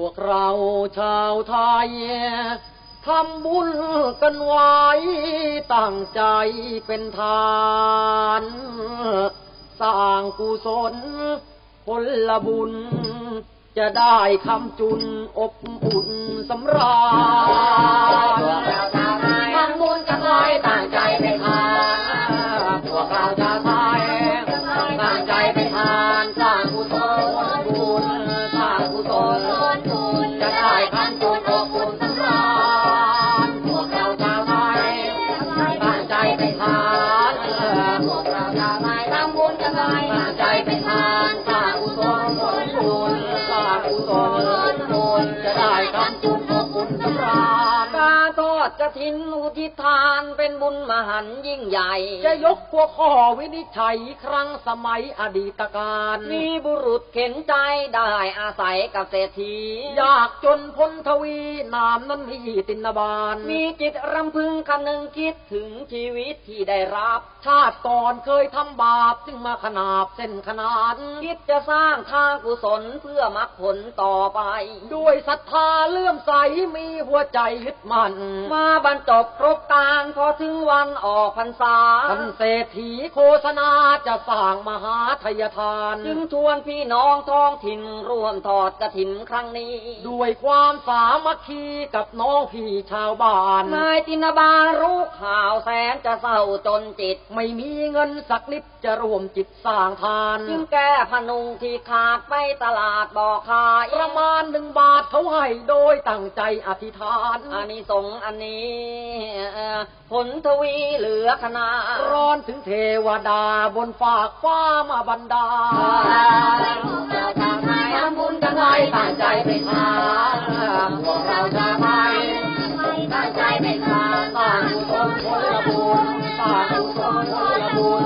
พวกเราชาวไทยทำบุญกันไว้ตั้งใจเป็นทาน สร้างกุศลผลบุญ จะได้คำจุนอบอุ่นสำราญทำบุญกันไว้ตั้ง ดกระถินอุทิศทานเป็นบุญมหันต์ยิ่งใหญ่ จะยกหัวข้อวินิจฉัยครั้งสมัยอดีตการ มีบุรุษเข็นใจได้อาศัยกับเศรษฐีอยากจนพ้นทวีนามนั้นมีตินบาล มีจิตรำพึงคำนึงคิดถึงชีวิตที่ได้รับ ชาติก่อนเคยทำบาปจึงมาขนาบเส้นขนาน คิดจะสร้างทางกุศลเพื่อมรรคผลต่อไป ด้วยศรัทธาเลื่อมใสมีหัวใจยึดมั่นมาบรรจบครบการพอถึงวันออกพรรษาท่านเศรษฐีโฆษณาจะสร้างมหาทยทาน จึงชวนพี่น้องท้องถิ่นร่วมทอดกระถินครั้งนี้ ด้วยความสามัคคีกับน้องพี่ชาวบ้านนายตินบาลรู้ข่าวแสนจะเศร้าจนจิต ไม่มีเงินสักนิดจะรวมจิตสร้างทาน จึงแก้พนุงที่ขาดไปตลาดบอกขายประมาณหนึ่งบาทเขาให้โดยตั้งใจอธิษฐานอานิสงส์อันนี้ผลทวีเหลือขนาดร้อนถึงเทวดาบนฝากฟ้ามาบันดาลพวกเราชาวไทยทำบุญกันไว้ตั้งใจเป็นทานพวกเราชาวไทยตั้งใจเป็นทานสร้างกุศลผลบุญสร้างกุศลผลบุญ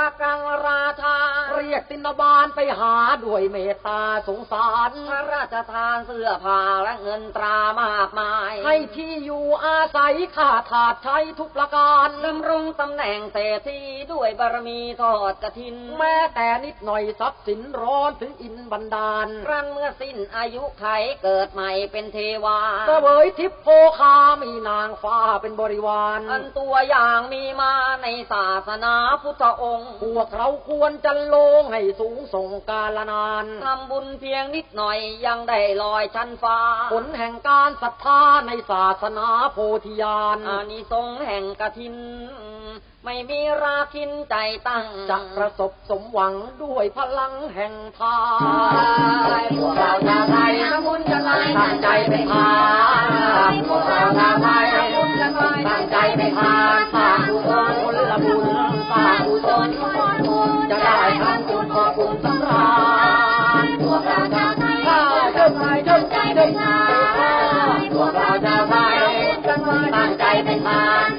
ลเข้าพักกันราชา เรียกตินบาลไปหาด้วยเมตตาสงสารพระราชทานเสื้อผ้าและเงินตรามากมาย ให้ที่อยู่อาศัยข้าถาดใช้ทุกประการดำรงตำแหน่งเศรษฐีด้วยบารมีทอดกระถิน แม้แต่นิดหน่อยทรัพย์สินร้อนถึงอินบันดาลครั้นเมื่อสิ้นอายุไขเกิดใหม่เป็นเทวาเสวยทิพย์โพคามีนางฟ้าเป็นบริวารอันตัวอย่างมีมาในศาสนาพุทธองค์ พวกเราควรจะโลงให้สูงส่งกาลนานทำบุญเพียงนิดหน่อยยังได้ลอยชั้นฟ้า ผลแห่งการศรัทธาในศาสนาโพธิญาณอานิสงส์แห่งกฐิน ไม่มีราคินใจตั้งจะประสบสมหวังด้วยพลังแห่งทาพวกเราชาวไทยทำบุญกันไว้ตั้งใจเป็นทานพวกเราชาวไทยทำบุญกันไว้ตั้งใจเป็นทานสร้างกุศลผลบุญสร้างกุศลผลบุญจะได้ทำบุญขอบคุณสำราญพวกเราชาวไทยข้าเดินไปเดินใจเดินทาพ วกเราชาวไทยตั้งใจเป็นทาน